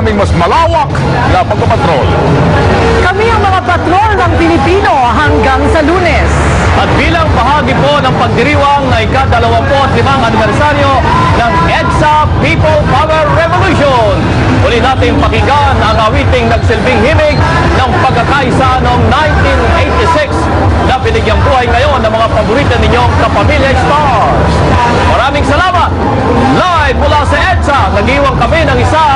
aming mas malawak na pagpapatrol. Kami ang mga patrol ng Pilipino hanggang sa lunes. At bilang bahagi po ng pagdiriwang na ika-25 anibersaryo ng EDSA People Power Revolution, uli natin pakinggan ang awiting nagsilbing himig ng pagkakaisa noong 1986 na binigyang buhay ngayon ng mga paborito ninyong kapamilya stars. Maraming salamat! Live mula sa EDSA, nag-iwang kami ng isang